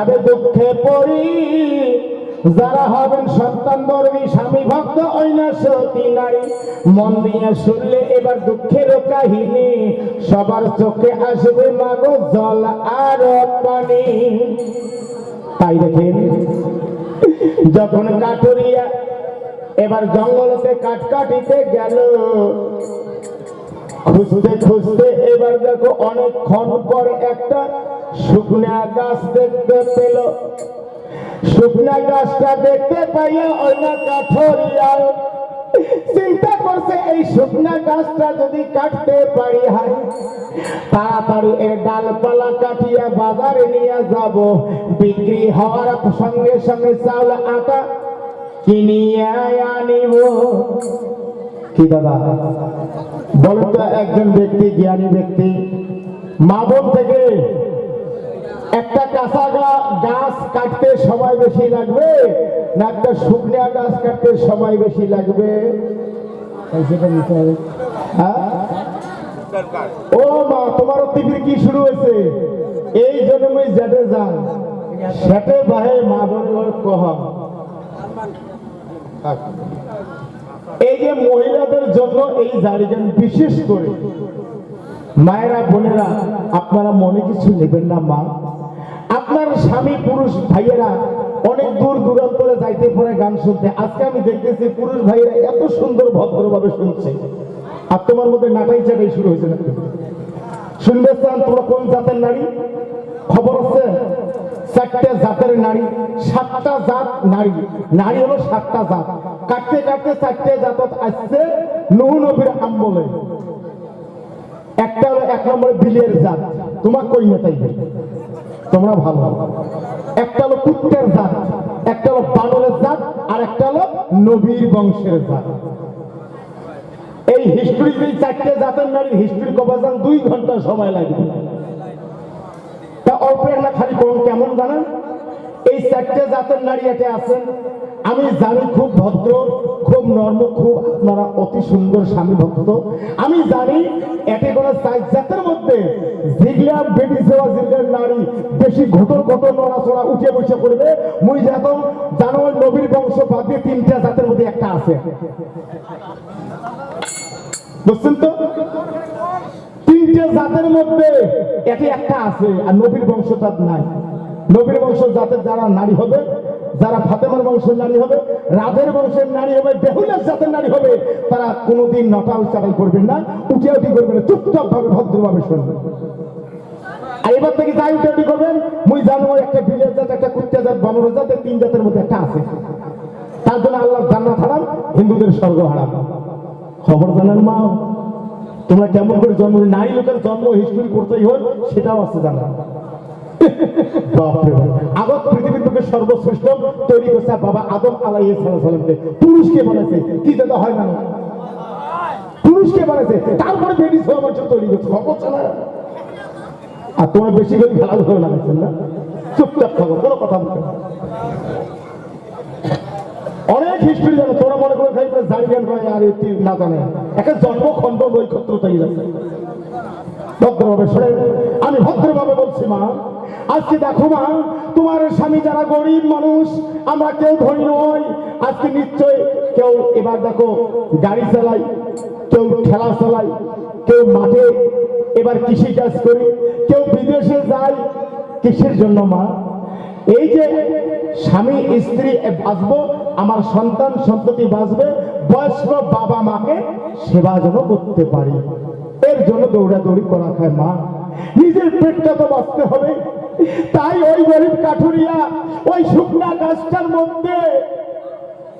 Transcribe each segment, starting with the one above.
তবে দুঃখে পড়ি। যারা হবেন সন্তান গর্বী স্বামী ভক্ত ঐনা সতী নারী। মন দিয়ে শুনলে এবার দুঃখের কাহিনী। সবার চোখে আসবে মাগো জল আর পানি। তাই দেখেন, যখন কাটরিয়া এবার জঙ্গলতে কাটকাটিতে গেল খুঁজতে খুঁজতে, এবার দেখো অনেকক্ষণ পর একটা শুকনা গাছ দেখতে পেল। শুকনা গাছটা দেখতে পাইয়া অন্য কাঠরিয়া চিন্তা করছে, এই শুকনা গাছটা যদি কাটতে পারি হয়, তাড়াতাড়ি এর ডালপালা কাটিয়া বাজারে নিয়ে যাব। বিক্রি হওয়ার সঙ্গে সঙ্গে চাউল, আটা কিনিয়ে আনিব। কি দাদা? বলেন তো একজন ব্যক্তি, জ্ঞানী ব্যক্তি। মা থেকে একটা কাঁচা গাছ কাটতে সময় বেশি লাগবে না একটা শুকনা গাছ কাটতে সময় বেশি লাগবে? হ্যাঁ? ও মা, তোমার টিভির কি শুরু হয়েছে? এই জন্যই জেটে যান। সেটে বাহে মা বোন কহ। এই যে মহিলাদের জন্য এই জারিগান বিশেষ করে, মায়েরা, বোনেরা, আপনারা মনে কিছু নেবেন না, মা? আপনার স্বামী, পুরুষ, ভাইয়েরা অনেক দূর দূরান্তরে যাইতে পারে গান শুনতে। আজকে আমি দেখতেছি পুরুষ ভাইয়েরা এত সুন্দর, ভদ্রভাবে শুনছে। আর তোমার মধ্যে নাটাই চাটাই শুরু হয়েছে না শুনবে তোমরা কোন জাতের নারী? খবর আছে? চারটে জাতের নারী, সাতটা জাত নারী। নারী হলো সাতটা জাত। কাটতে কাটতে চারটে জাতত আসছে নুহ নবীর আমলে একটা হলো এক নম্বরে বিলের জাত। তোমার কই নেতাই তোমরা ভালো। একটা হলো কুত্তের জাত, একটা হলো বানরের জাত, আর একটা হলো নবীর বংশের জাত। এই হিস্ট্রি এই চারটে জাতের নারীর হিস্ট্রি যান দুই ঘণ্টা সময় লাগবে। কেমন জানেন? এই চারটে জাতের নারী এতে আছেন আমি জানি খুব ভদ্র, খুব নর্ম, খুব আপনারা অতি সুন্দর স্বামী ভক্ত। আমি জানি এতে কোনো চার জাতের মধ্যে জিগলা বেটি সেবা জিগলার নারী বেশি ঘটর ঘটর নড়াচড়া উঠে বসে করবে মুই জাতম জানো নবীর বংশ বাদ দিয়ে তিনটা জাতের মধ্যে একটা আছে। বুঝছেন তো? জাতের মধ্যে এটি একটা আছে, আর নবীর বংশ বংশজাত নাই। নবীর বংশ জাতের যারা নারী হবে, যারা ফাতেমার বংশের নারী হবে, রাধের বংশের নারী হবে, বেহুলের জাতের নারী হবে, তারা কোনোদিন নটাল চাটাই করবেন না, উঠে উঠি করবেন না চুপচাপ ভাবে ভদ্রভাবে শুনবেন। এবার থেকে যাই উঠে করবেন, মুই জানো একটা বিলের জাত, একটা কুত্তা জাত বানর জাত তিন জাতের মধ্যে একটা আছে। তার জন্য আল্লাহ জান্নাত হারাম, হিন্দুদের স্বর্গ হারাম। খবর জানেন মা? তোমরা কেমন করে জন্ম নারী লোকের জন্ম হিস্ট্রি করতেই হয় সেটাও আছে জানা। সর্বশ্রেষ্ঠ তৈরি করছে বানাইছে। কি হয় না? তারপরে তৈরি করছে। আর তোমরা বেশি করে না? চুপচাপ খবর কোনো কথা বলতে। অনেক হিস্ট্রি জানে, তোরা মনে করে খাই করে জানি জ্ঞান করে না জানে। একে জন্মখণ্ড নৈক্ষত্র তৈরি আছে ভদ্রভাবে শোনে, আমি ভদ্রভাবে বলছি, মা, আজকে দেখো, মা, তোমার স্বামী যারা গরিব মানুষ, আমরা কেউ ধনী নই। আজকে নিশ্চয় কেউ, এবার দেখো, গাড়ি চালাই, কেউ খেলা চালাই, কেউ মাঠে এবার কৃষি কাজ করি, কেউ বিদেশে যায়, কিসের জন্য, মা? এই যে স্বামী, স্ত্রী বাঁচবো আমার সন্তান সন্ততি বাঁচবে, বয়স্ক বাবা মাকে সেবা যেন করতে পারি। এর জন্য দৌড়াদৌড়ি করা খায় মা। নিজের পেটটা তো বাঁচতে হবে। তাই ওই গরিব কাঠুরিয়া, ওই শুকনা গাছটার মধ্যে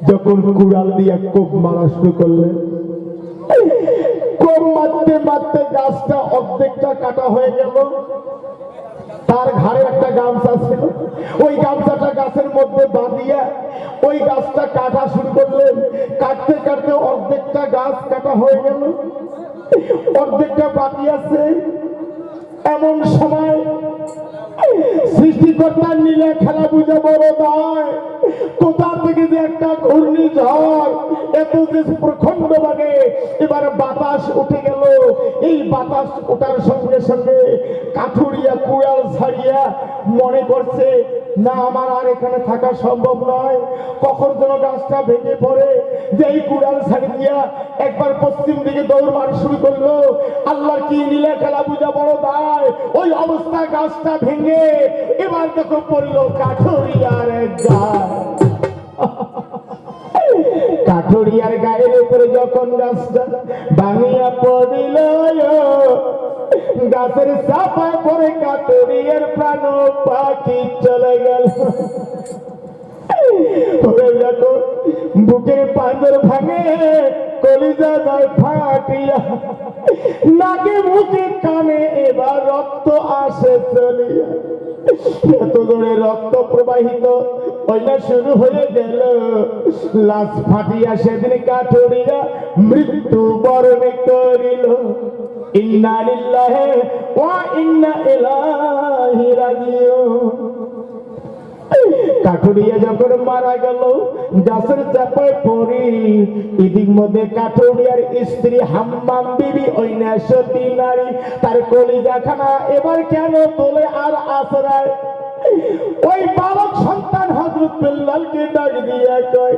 যখন কুড়াল দিয়ে কোপ মারা শুরু করলেন কোপ মারতে মারতে গাছটা অর্ধেকটা কাটা হয়ে গেল। তার ঘাড়ে একটা গামছা ছিল। ওই গামছাটা গাছের মধ্যে বাঁধিয়া ওই গাছটা কাটা শুরু করলেন। কাটতে কাটতে অর্ধেকটা গাছ কাটা হয়ে গেল। অর্ধেকটা বাকি আছে। এমন সময় সৃষ্টিকর্তার নিলে খেলা বুঝে বড় নয় কোথা থেকে যে একটা ঘূর্ণিঝড়, এত যে প্রখণ্ড ভাবে এবার বাতাস উঠে গেল। এই বাতাস ওঠার সঙ্গে সঙ্গে কাঠুরিয়া কুড়াল ছাড়িয়া মনে করছে, না, আমার আর এখানে থাকা সম্ভব নয়। কখন যেন গাছটা ভেঙে পড়ে, যে এই কুড়াল ছাড়ি দিয়া একবার পশ্চিম দিকে দৌড় মার শুরু করল। আল্লাহর কি নীলা খেলা বুঝা বড় দায়? ওই অবস্থা গাছটা ভেঙে এবার দেখো পড়ল কাঠুরিয়ার গাছ। কাঠুরিয়ার গায়ের উপরে যখন গাছটা ভাঙিয়া পড়িল, গাছের চাপায় পরে কাঠুরিয়ার প্রাণ পাখি চলে গেল। বুকের পাঁজর ভাঙে, কলিজা যায় ফাটিয়া নাকে মুখে কানে এবার রক্ত আসে চলিয়া। এত রক্ত প্রবাহিত ওইটা শুরু হয়ে গেল। লাশ ফাটিয়া সেদিন কাঠুরিয়া মৃত্যু বরণ করিল। ইন্না লিল্লাহে ওয়া ইন্না ইলাইহি রাজিউন। কাঠুরিয়া যখন মারা গেল গাছের চাপায় পড়ি। ইদিক মধ্যে কাঠুরিয়ার স্ত্রী হাম্মাম বিবি ওই নেশতি নারী, তার কলিজাখানা এবার কেন তোলে আর আশ্রয়? ওই বালক সন্তান হজরত বেল্লালকে ডাক দিয়া কয়,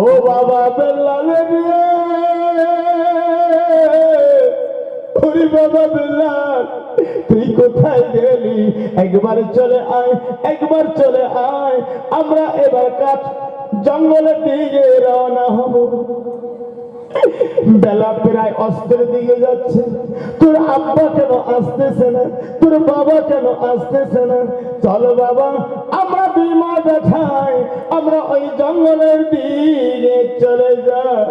ও বাবা বেল্লাল রে ওরে বাবা বেল্লাল তুই কোথায় গেলি? একবার চলে আয়, একবার চলে আয়। আমরা এবার কাঠ জঙ্গলের দিকে রওনা হব। বেলা প্রায় অস্ত্রের দিকে যাচ্ছে। তোর আব্বা কেন আসতেছে না? তোর বাবা কেন আসতেছে না? চল বাবা, আমরা বিমা দেখাই আমরা ওই জঙ্গলের দিকে চলে যাই।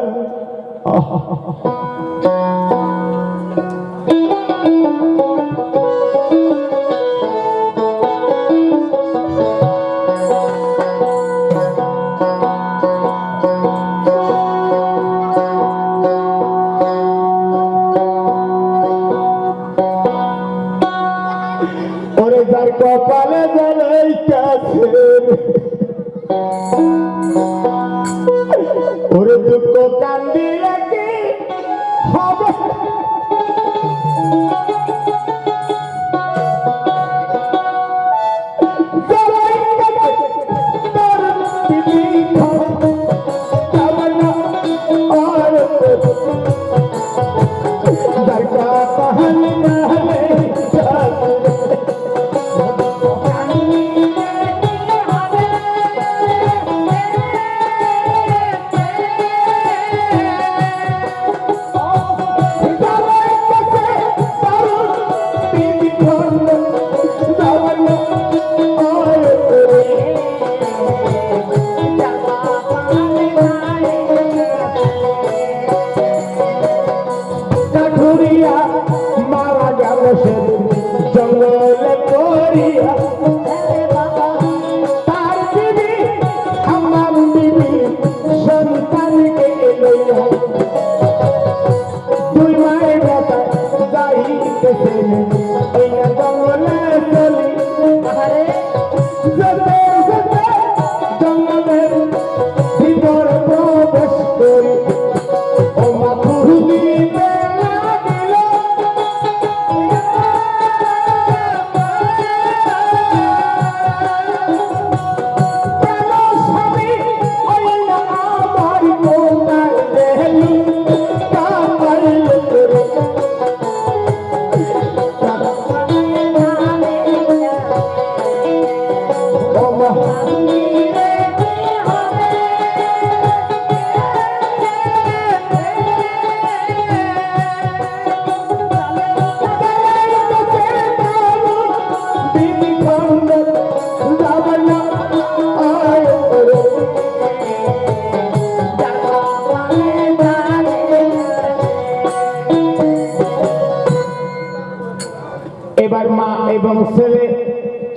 এবং ছেলে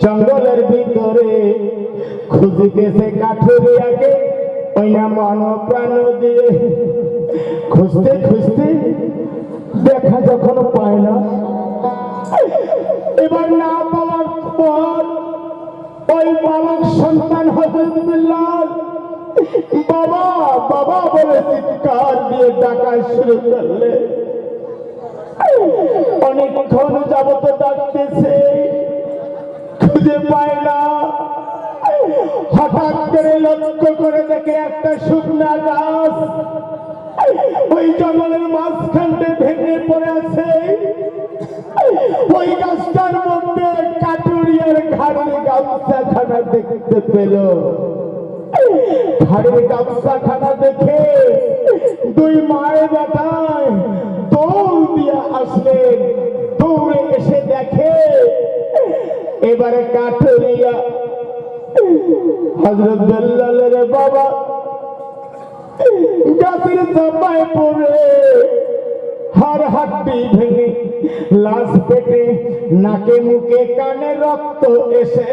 জঙ্গলের ভিতরে খুঁজিতেছে কাঠুরিয়াকে ওই না মন প্রাণ দিয়ে। খুঁজতে খুঁজতে দেখা যখন পায় না। এবার না পাওয়ার পর ওই বালক সন্তান হজরত বিল্লাল বাবা বাবা বলে চিৎকার দিয়ে ডাকা শুরু করলে। অনেকক্ষণ যাবত ডাকতেছে, খুঁজে পায় না। হঠাৎ করে লক্ষ্য করে দেখে একটা শুকনা গাছ, ওই জঙ্গলের মাঝখানটা ভেঙে পড়ে আছে। ওই গাছটার মধ্যে কাটুরিয়ার ঘাড়ের গামছা খানা দেখতে পেল। ঘাড়ের গামছা খানা দেখে দুই মায়ের বেটায় দৌড় দিয়ে আসলেন। দৌড়ে এসে দেখে এবারে কাঠুরিয়া হজরত বেল্লালের বাবা গাছের চাপায় পড়ে হার হাড্ডি ভেঙে লাশ পেটে নাকে মুখে কানে রক্ত এসে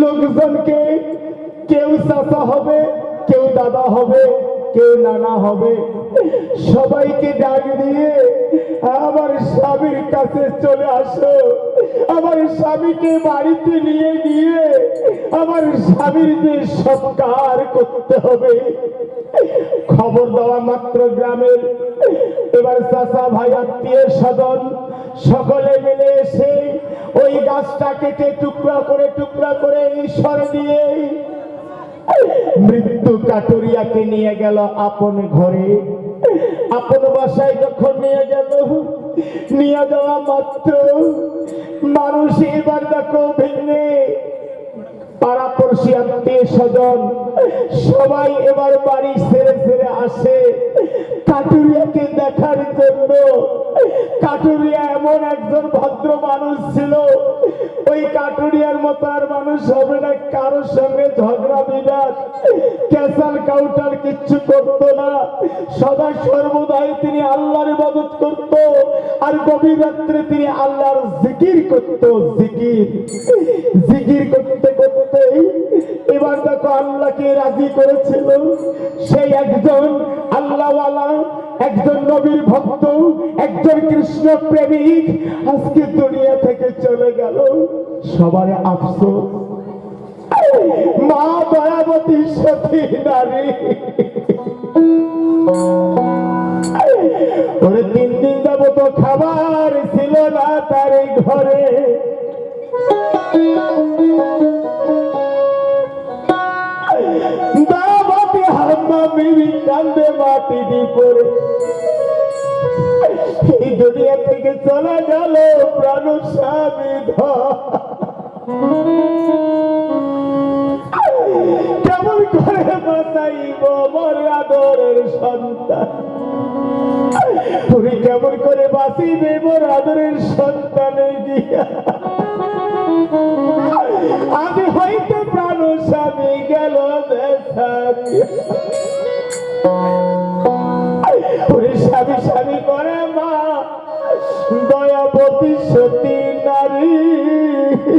লোকজনকে কেউ চাচা হবে, কেউ দাদা হবে, কেউ নানা হবে। সবাইকে ডাক দিয়ে আমার স্বামীর কাছে চলে আসো। আমার স্বামীকে বাড়িতে নিয়ে গিয়ে আমার স্বামীর যে সৎকার করতে হবে খবর দেওয়া মাত্র গ্রামের। এবার চাচা ভাই, আত্মীয় স্বজন সকলে মিলে এসে ওই গাছটা কেটে টুকরা করে টুকরা করে ঈশ্বর দিয়ে মৃত্যু কাটুরিয়াকে নিয়ে গেল আপন ঘরে। আপন বাসায় যখন নিয়ে গেল, নিয়ে যাওয়া মাত্র। মানুষ এবার দেখো ভেঙে পাড়াপড়শি আত্মীয় স্বজন, সবাই এবার বাড়ি ছেড়ে ছেড়ে আসে। কাটুরিয়াকে দেখার জন্য, কাটুরিয়া এমন একজন ভদ্র মানুষ ছিল। ওই কাটুরিয়ার মতো আর মানুষ হবে না কারোর সঙ্গে ঝগড়া, বিবাদ, ক্যাসাল কাউন্টার কিচ্ছু করতো না। সদা সর্বদাই তিনি আল্লাহর ইবাদত করত, আর গভীর রাত্রে তিনি আল্লাহর জিকির করত, জিকির। জিকির করতে আল্লাহকে রাজি করেছিল। সেই একজন আল্লাহওয়ালা, একজন নবীর ভক্ত, একজন কৃষ্ণ প্রেমিক আজকে দুনিয়া থেকে চলে গেল। সবার আফসোস। মা দয়াবতী সতী নারী। ওরে তিন দিন যাবত খাবার ছিল না তার ঘরে। হাম্মা বিবি কান্দে মাটি এই দুনিয়া থেকে চলে গেল প্রাণ স্বামী কেমন করে বাঁচাইব আদরের সন্তান? তুমি কেমন করে বাঁচিবে মোর আদরের সন্তানে গিয়া? আমি হইতে প্রাণ স্বামী গেল দেখারিয়া